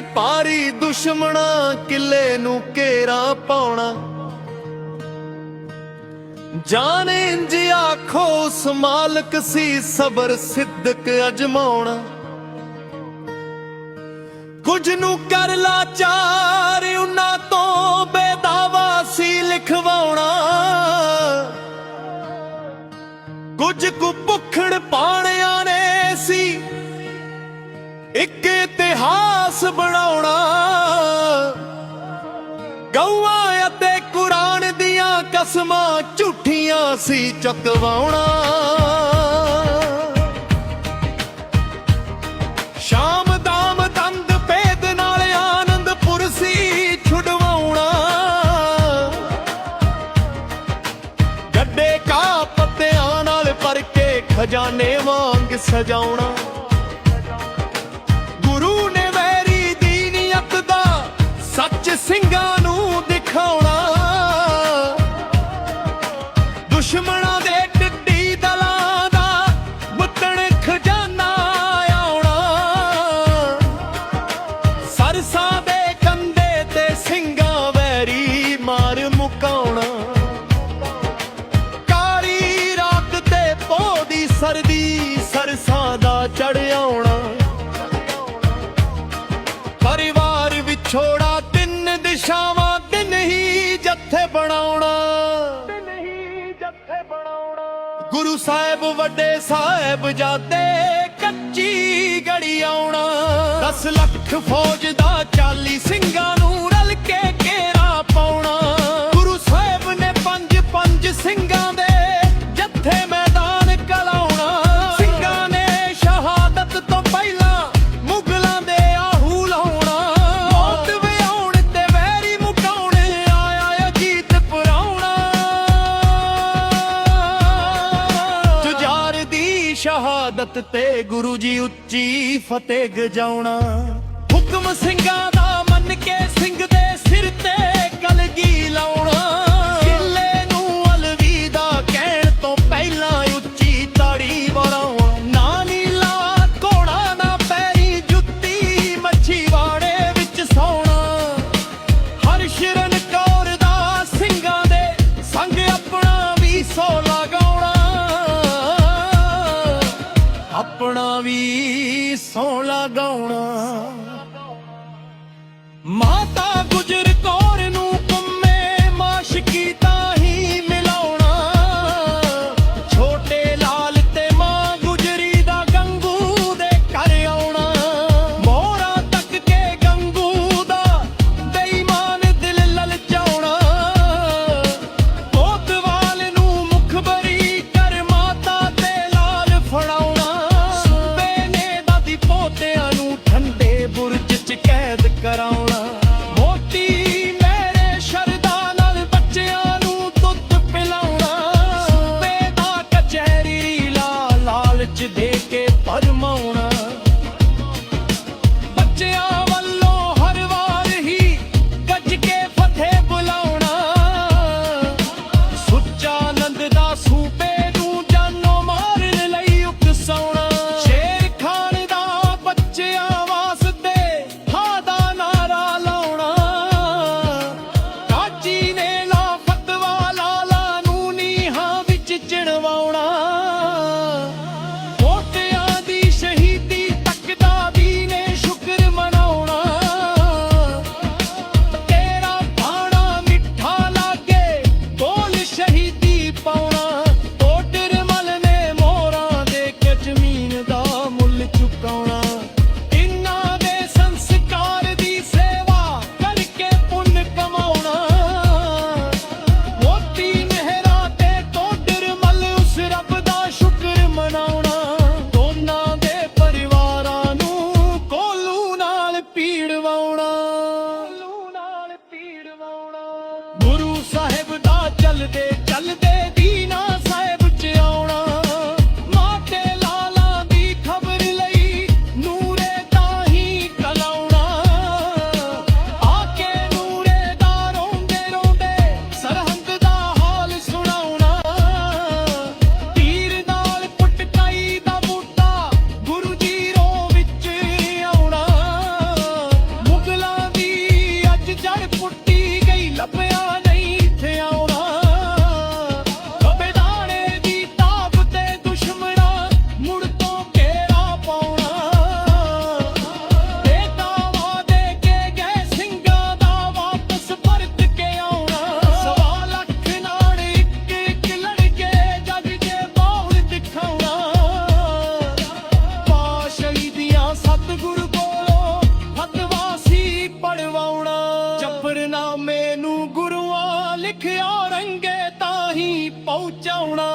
ਦੀ ਪਾਰੀ ਦੁਸ਼ਮਣਾ ਕਿਲੇ ਨੂੰ ਘੇਰਾ ਪਾਉਣਾ। ਜਾਣੇ ਜੀ ਆਖੋ ਉਸ ਮਾਲਕ ਸੀ ਸਬਰ ਸਿੱਦਕ ਅਜਮਾਉਣਾ। ਕੁਝ ਨੂੰ ਕਰ ਲਾਚਾਰ ਉਹਨਾਂ ਤੋਂ ਬੇਦਾਵਾ ਸੀ ਲਿਖਵਾਉਣਾ। ਕੁਝ ਕੁ ਭੁੱਖੜ ਪਾਣਿਆਂ ਨੇ ਸੀ, ਇੱਕ ਇਤਿਹਾਸ ਬਣਾਉਣਾ। ਗਊਆਂ ਅਤੇ ਕੁਰਾਨ ਦੀਆਂ ਕਸਮਾਂ ਝੂਠੀਆਂ ਸੀ ਚਕਵਾਉਣਾ। ਸ਼ਾਮ ਦਾਮ ਦੰਦ ਭੇਦ ਨਾਲ ਆਨੰਦਪੁਰ ਸੀ ਛੁਡਵਾਉਣਾ। ਗੱਡੇ ਕਾ ਪੱਤਿਆਂ ਨਾਲ ਭਰ ਕੇ ਖਜ਼ਾਨੇ ਵਾਂਗ ਸਜਾਉਣਾ। ਖਜ਼ਾਨਾ ਦੇ ਕੰਦੇ ਤੇ ਸਿੰਘਾਂ ਵੈਰੀ ਮਾਰ ਮੁਕਾਉਣਾ। ਕਾਲੀ ਰਾਤ ਤੇ ਪੋ ਸਰਦੀ ਸਰਸਾ ਦਾ ਚੜ ਪਰਿਵਾਰ ਵਿਛੋੜਾ ਤਿੰਨ ਦਿਸ਼ਾਵਾਂ ਤਿੰਨ ਹੀ ਜੱਥੇ ਬਣਾਉਣਾ। ਗੁਰੂ ਸਾਹਿਬ ਵੱਡੇ ਸਾਹਿਬ ਜਾਦੇ ਕੱਚੀ ਗੜੀ ਆਉਣਾ। 10 ਲੱਖ ਫੌਜ ਦਾ 40 ਸਿੰਘਾਂ ਸ਼ਹਾਦਤ ਤੇ ਗੁਰੂ ਜੀ ਉੱਚੀ ਫਤਿਹ ਗਜਾਉਣਾ। ਹੁਕਮ ਸਿੰਘਾਂ ਦਾ ਮੰਨ ਕੇ ਸਿੰਘ ਦੇ ਸਿਰ ਤੇ ਕਲਗੀ ਲਾਉਣਾ। ਸੋਲਾ ਗਾਉਣਾ। ਮਾਤਾ ਨੰਗੇ ਤਾਂ ਹੀ ਪਹੁੰਚਾਉਣਾ।